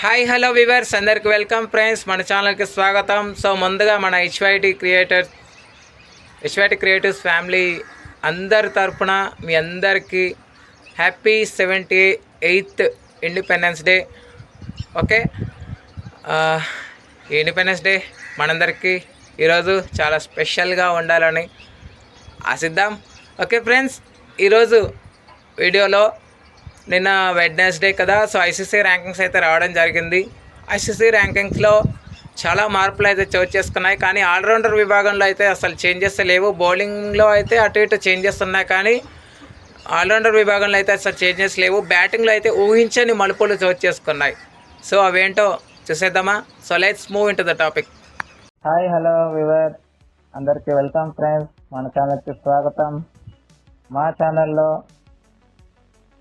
Hi hello viewers అందరికి welcome friends మన ఛానల్కి స్వాగతం. సో ముందుగా మన HYT creators HYT creatives family అందరి తరఫున మీ అందరికీ happy seventy eighth independence day okay ఈ ఇండిపెండెన్స్ డే మనందరికీ ఈరోజు చాలా స్పెషల్గా ఉండాలని ఆశిద్దాం. ఓకే ఫ్రెండ్స్ ఈరోజు వీడియోలో నిన్న వెడ్నెస్డే కదా సో ఐసీసీ ర్యాంకింగ్స్ అయితే రావడం జరిగింది. ఐసీసీ ర్యాంకింగ్స్లో చాలా మార్పులు అయితే చోటు చేసుకున్నాయి కానీ ఆల్రౌండర్ విభాగంలో అయితే అసలు చేంజెస్ లేవు. బౌలింగ్లో అయితే అటు ఇటు చేంజెస్ ఉన్నాయి కానీ ఆల్రౌండర్ విభాగంలో అయితే అసలు చేంజెస్ లేవు. బ్యాటింగ్లో అయితే ఊహించని మలుపులు చోటు చేసుకున్నాయి. సో అవేంటో చూసేద్దామా? So let's move in to the topic hi hello viewer అందరికీ వెల్కమ్ ఫ్రెండ్స్ మన ఛానల్కి స్వాగతం. మా ఛానల్లో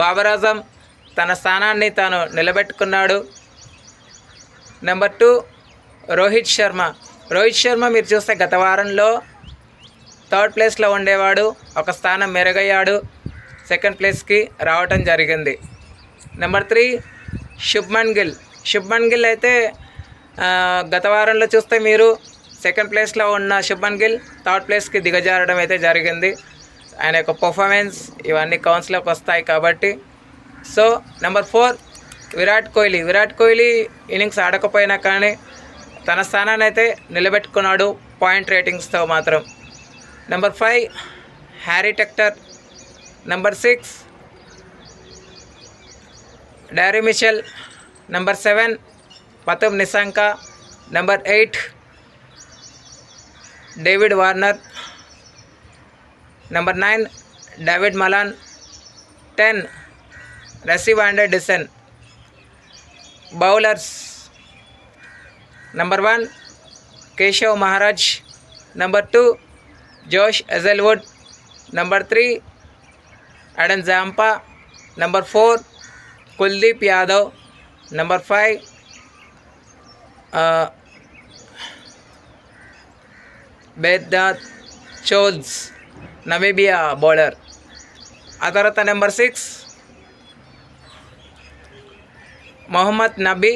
Babar Azam తన స్థానాన్ని తాను నిలబెట్టుకున్నాడు. Number two Rohit Sharma. Rohit Sharma మీరు చూస్తే గత వారంలో థర్డ్ ప్లేస్లో ఉండేవాడు ఒక స్థానం మెరుగయ్యాడు సెకండ్ ప్లేస్కి రావటం జరిగింది. Number three Shubman Gill. Shubman Gill అయితే గత వారంలో చూస్తే మీరు సెకండ్ ప్లేస్లో ఉన్న శుభ్మన్ గిల్ థర్డ్ ప్లేస్కి దిగజారడం అయితే జరిగింది. ఆయన యొక్క పర్ఫార్మెన్స్ ఇవన్నీ కౌన్స్లోకి వస్తాయి కాబట్టి. So number four Virat Kohli. Virat Kohli innings ఆడకపోయినా కానీ తన స్థానాన్ని అయితే నిలబెట్టుకున్నాడు పాయింట్ రేటింగ్స్తో మాత్రం. Number five Harry Tector number six Daryl Mitchell number seven Pathum Nissanka number eight David Warner number nine David Malan ten Rassie van der Dussen bowlers number one Keshav Maharaj number two Josh Hazlewood number three Adam Zampa number four Kuldeep Yadav number five Bernard Scholtz Namibia bowler ఆ తర్వాత number six Mohammad Nabi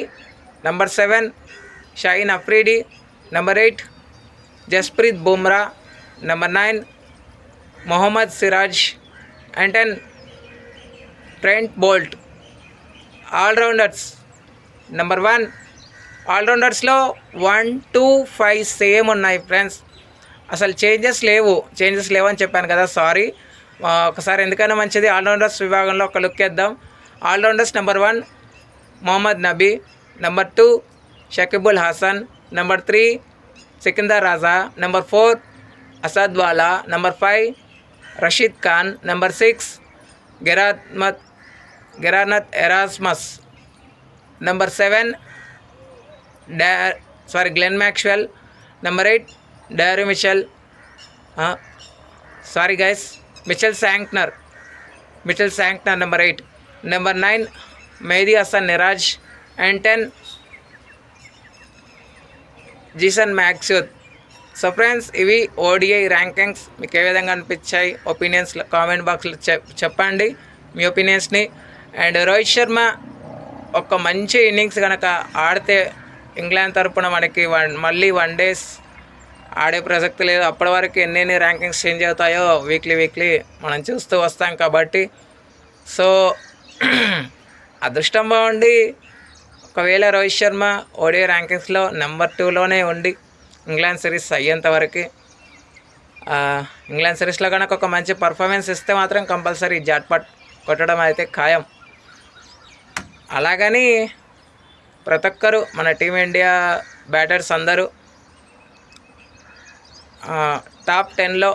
number seven Shaheen Afridi number eight Jasprit Bumrah number nine Mohammad Siraj and ten Trent Boult allrounders number one ఆల్రౌండర్స్లో one two five same ఉన్నాయి friends అసలు changes లేవు changes లేవు అని చెప్పాను కదా sorry. ఒకసారి ఎందుకైనా మంచిది ఆల్రౌండర్స్ విభాగంలో ఒక లుక్ వేద్దాం. Allrounders number one Mohammad Nabi. Number two Shakibul Hasan. Number three Sikandar Raza. Number four Assad Vala number five Rashid Khan. Number six గెరాత్మత్ గెరానత్ ఎరాస్మస్. నెంబర్ సెవెన్ డా sorry Glenn Maxwell. Number eight dairy Mitchell sorry guys Mitchell Santner Mitchell Santner number eight. Number nine Mehidy Hasan Miraz and ten Zeeshan Maqsood so friends ఇవి ODI rankings. మీకు ఏ విధంగా అనిపించాయి? ఒపీనియన్స్లో comment బాక్స్లో చెప్ చెప్పండి మీ ఒపీనియన్స్ని. అండ్ రోహిత్ శర్మ ఒక మంచి ఇన్నింగ్స్ కనుక ఆడితే ఇంగ్లాండ్ తరపున మనకి వన్ మళ్ళీ వన్ డేస్ ఆడే ప్రసక్తి లేదు. అప్పటి వరకు ఎన్నెన్ని ర్యాంకింగ్స్ చేంజ్ అవుతాయో వీక్లీ వీక్లీ మనం చూస్తూ వస్తాం కాబట్టి. సో అదృష్టం బాగుండి. ఒకవేళ రోహిత్ శర్మ ఓడిఐ ర్యాంకింగ్స్లో నెంబర్ టూలోనే ఉండి ఇంగ్లాండ్ సిరీస్ అయ్యేంత వరకు ఇంగ్లాండ్ సిరీస్లో కనుక ఒక మంచి పర్ఫార్మెన్స్ ఇస్తే మాత్రం కంపల్సరీ జాట్పాట్ కొట్టడం అయితే ఖాయం. అలాగని ప్రతి ఒక్కరు మన టీమిండియా బ్యాటర్స్ అందరూ టాప్ టెన్లో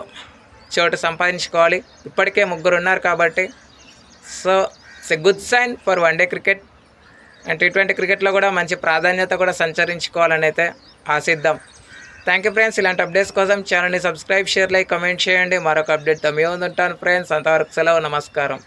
చోటు సంపాదించుకోవాలి. ఇప్పటికే ముగ్గురు ఉన్నారు కాబట్టి. So it's a good sign for one day cricket and T twenty క్రికెట్లో కూడా మంచి ప్రాధాన్యత కూడా సంచరించుకోవాలని అయితే ఆశిద్దాం. థ్యాంక్ యూ ఫ్రెండ్స్ ఇలాంటి అప్డేట్స్ కోసం ఛానల్ని సబ్స్క్రైబ్ షేర్ లైక్ కమెంట్ చేయండి. మరొక అప్డేట్తో మేము ఉంటాను ఫ్రెండ్స్ అంతవరకు సెలవు నమస్కారం.